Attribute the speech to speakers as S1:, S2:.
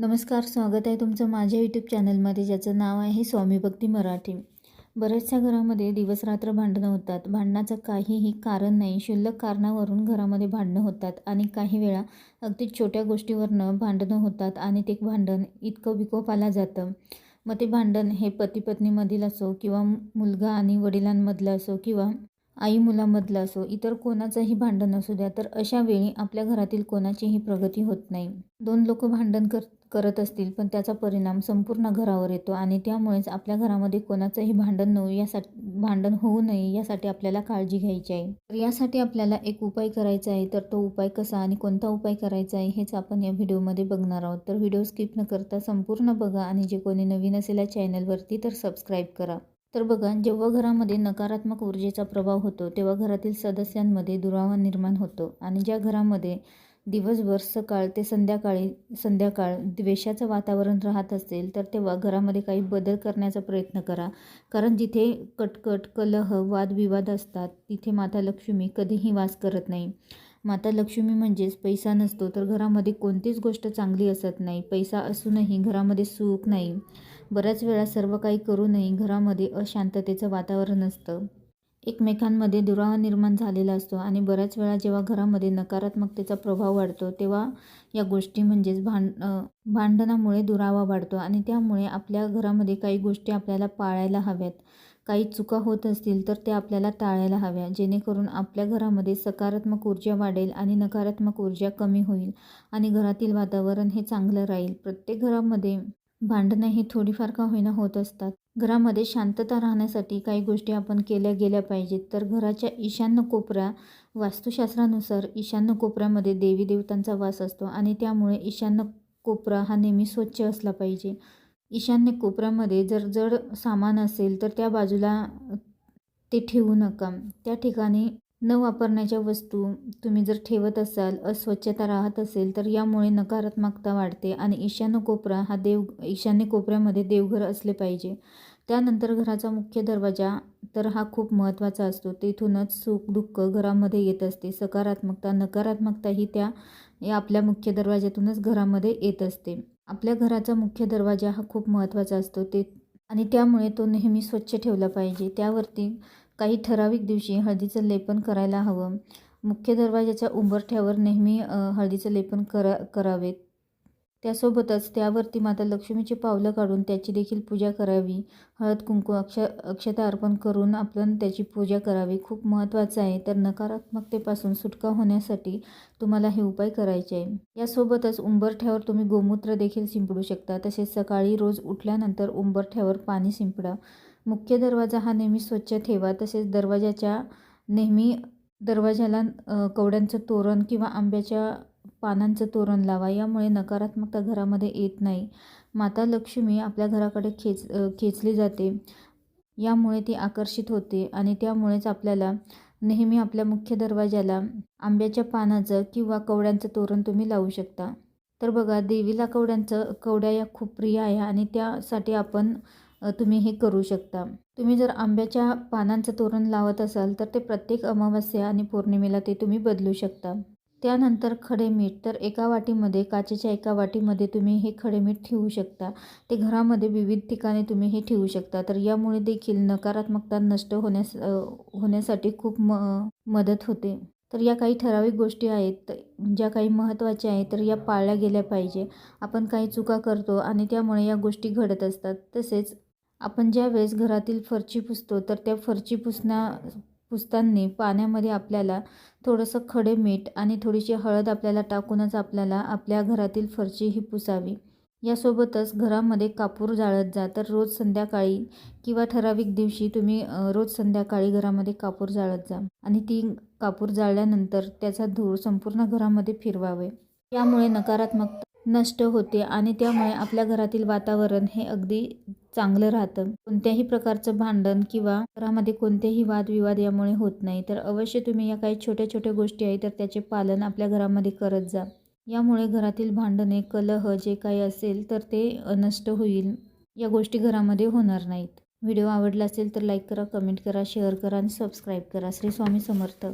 S1: नमस्कार स्वागत आहे तुमचं माझ्या यूट्यूब चॅनलमध्ये ज्याचं नाव आहे स्वामी भक्ती मराठी. बऱ्याचशा घरामध्ये दिवस रात्र भांडणं होतात. भांडणाचं काहीही कारण नाही क्षुल्लक कारणावरून घरामध्ये भांडणं होतात आणि काही वेळा अगदी छोट्या गोष्टीवरनं भांडणं होतात आणि ते भांडण इतकं विकोपाला जातं. मग ते भांडण हे पती पत्नीमधील असो किंवा मुलगा आणि वडिलांमधलं असो किंवा आई मुलामधलं असो इतर कोणाचंही भांडण असू द्या तर अशा वेळी आपल्या घरातील कोणाचीही प्रगती होत नाही. दोन लोक भांडण कर करत असतील पण त्याचा परिणाम संपूर्ण घरावर येतो आणि त्यामुळेच आपल्या घरामध्ये कोणाचंही भांडण नऊ यासाठी भांडण होऊ नये यासाठी आपल्याला काळजी घ्यायची आहे. तर यासाठी आपल्याला एक उपाय करायचा आहे तर तो उपाय कसा आणि कोणता उपाय करायचा आहे हेच आपण या व्हिडिओमध्ये बघणार आहोत. तर व्हिडिओ स्किप न करता संपूर्ण बघा आणि जे कोणी नवीन असेल या चॅनलवरती तर सबस्क्राईब करा. तर बघा जेव्हा घरामध्ये नकारात्मक ऊर्जेचा प्रभाव होतो तेव्हा घरातील सदस्यांमध्ये दुरावा निर्माण होतो आणि ज्या घरामध्ये दिवसभर सकाळ ते संध्याकाळी संध्याकाळ द्वेषाचं वातावरण राहत असेल तर तेव्हा घरामध्ये काही बदल करण्याचा प्रयत्न करा. कारण जिथे कटकट कलह वादविवाद असतात तिथे माता लक्ष्मी कधीही वास करत नाही. माता लक्ष्मी म्हणजेच पैसा नसतो तर घरामध्ये कोणतीच गोष्ट चांगली असत नाही. पैसा असूनही घरामध्ये सुख नाही. बऱ्याच वेळा सर्व काही करूनही घरामध्ये अशांततेचं वातावरण असतं एकमेकांमध्ये दुरावा निर्माण झालेला असतो आणि बऱ्याच वेळा जेव्हा घरामध्ये नकारात्मकतेचा प्रभाव वाढतो तेव्हा या गोष्टी म्हणजेच भांड भांडणामुळे दुरावा वाढतो आणि त्यामुळे आपल्या घरामध्ये काही गोष्टी आपल्याला पाळायला हव्यात. काही चुका होत असतील तर त्या आपल्याला टाळायला हव्या जेणेकरून आपल्या घरामध्ये सकारात्मक ऊर्जा वाढेल आणि नकारात्मक ऊर्जा कमी होईल आणि घरातील वातावरण हे चांगलं राहील. प्रत्येक घरामध्ये भांडणं ही थोडीफार का होईना होत असतात. घरामध्ये शांतता राहण्यासाठी काही गोष्टी आपण केल्या गेल्या पाहिजेत. तर घराच्या ईशान्य कोपऱ्या वास्तुशास्त्रानुसार ईशान्य कोपऱ्यामध्ये देवी देवतांचा वास असतो आणि त्यामुळे ईशान्य कोपरा हा नेहमी स्वच्छ असला पाहिजे. ईशान्य कोपऱ्यामध्ये जर जड सामान असेल तर त्या बाजूला ते ठेवू नका. त्या ठिकाणी न वापरण्याच्या वस्तू तुम्ही जर ठेवत असाल अस्वच्छता राहत असेल तर यामुळे नकारात्मकता वाढते आणि ईशान्य कोपरा हा देव ईशान्य कोपऱ्यामध्ये देवघर असले पाहिजे. त्यानंतर घराचा मुख्य दरवाजा तर हा खूप महत्त्वाचा असतो. तेथूनच सुख दुःख घरामध्ये येत असते. सकारात्मकता नकारात्मकता ही त्या आपल्या मुख्य दरवाज्यातूनच घरामध्ये येत असते. आपल्या घराचा मुख्य दरवाजा हा खूप महत्त्वाचा असतो. ते आणि त्यामुळे तो नेहमी स्वच्छ ठेवला पाहिजे. त्यावरती काही ठराविक दिवशी हळदीचं लेपन करायला हवं. मुख्य दरवाजाच्या उंबरठ्यावर नेहमी हळदीचं लेपन करा करावे त्यासोबतच त्यावरती माता लक्ष्मीची पावलं काढून त्याची देखील पूजा करावी. हळद कुंकू अक्ष अक्षता अर्पण करून आपण त्याची पूजा करावी. खूप महत्त्वाचं आहे. तर नकारात्मकतेपासून सुटका होण्यासाठी तुम्हाला हे उपाय करायचे आहे. यासोबतच उंबरठ्यावर तुम्ही गोमूत्र देखील शिंपडू शकता. तसेच सकाळी रोज उठल्यानंतर उंबरठ्यावर पाणी शिंपडा. मुख्य दरवाजा हा नेहमी स्वच्छ ठेवा तसेच दरवाजाच्या नेहमी दरवाजाला कवड्यांचं तोरण किंवा आंब्याच्या पानांचं तोरण लावा. यामुळे नकारात्मकता घरामध्ये येत नाही. माता लक्ष्मी आपल्या घराकडे खेच खेचली जाते. यामुळे ती आकर्षित होते आणि त्यामुळेच आपल्याला नेहमी आपल्या मुख्य दरवाजाला आंब्याच्या पानाचं किंवा कवड्यांचं तोरण तुम्ही लावू शकता. तर बघा देवीला कवड्यांचं कवड्या या खूप प्रिय आहे आणि त्यासाठी आपण तुम्ही हे करू शकता. तुम्ही जर आंब्याच्या पानांचं तोरण लावत असाल तर ते प्रत्येक अमावस्या आणि पौर्णिमेला ते तुम्ही बदलू शकता. त्यानंतर खडे मीठ तर एका वाटीमध्ये काचेच्या एका वाटीमध्ये तुम्ही हे खडे मीठ ठेवू शकता. ते घरामध्ये विविध ठिकाणी तुम्ही हे ठेवू शकता. तर यामुळे देखील नकारात्मकता नष्ट होण्यास होण्यासाठी खूप म मदत होते. तर या काही ठराविक गोष्टी आहेत ज्या काही महत्त्वाच्या आहेत तर या पाळल्या गेल्या पाहिजे. आपण काही चुका करतो आणि त्यामुळे या गोष्टी घडत असतात. तसेच आपण ज्या वेळेस घरातील फरची पुसतो तर त्या फरची पुसण्या पुसताना पाण्यामध्ये आपल्याला थोडंसं खडे मीठ आणि थोडीशी हळद आपल्याला टाकूनच आपल्याला आपल्या घरातील फरची ही पुसावी. यासोबतच घरामध्ये कापूर जाळत जा तर रोज संध्याकाळी किंवा ठराविक दिवशी तुम्ही रोज संध्याकाळी घरामध्ये कापूर जाळत जा आणि ती कापूर जाळल्यानंतर त्याचा धूर संपूर्ण घरामध्ये फिरवावे. यामुळे नकारात्मकता नष्ट होते आणि त्यामुळे आपल्या घरातील वातावरण हे अगदी चांगलं राहतं. कोणत्याही प्रकारचं भांडण किंवा घरामध्ये कोणतेही वादविवाद यामुळे होत नाही. तर अवश्य तुम्ही या काही छोट्या छोट्या गोष्टी आहेत तर त्याचे पालन आपल्या घरामध्ये करत जा. यामुळे घरातील भांडणे कलह जे काही असेल तर ते नष्ट होईल. या गोष्टी घरामध्ये होणार नाहीत. व्हिडिओ आवडला असेल तर लाईक करा कमेंट करा शेअर करा आणि सबस्क्राईब करा. श्री स्वामी समर्थ.